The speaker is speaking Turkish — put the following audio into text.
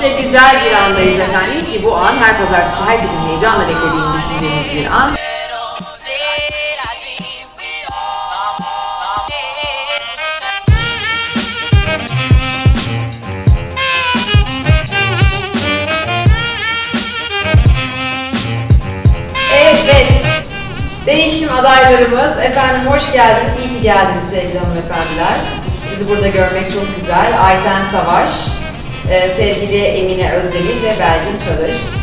İşte güzel bir andayız efendim ki bu an her pazartesi herkesin heyecanla beklediğimiz bildiğimiz bir an. Evet. Değişim adaylarımız. Efendim hoş geldiniz. İyi ki geldiniz sevgili hanımefendiler. Bizi burada görmek çok güzel. Ayten Savaş, sevgili Emine Özdemir ve Belgin Çalış.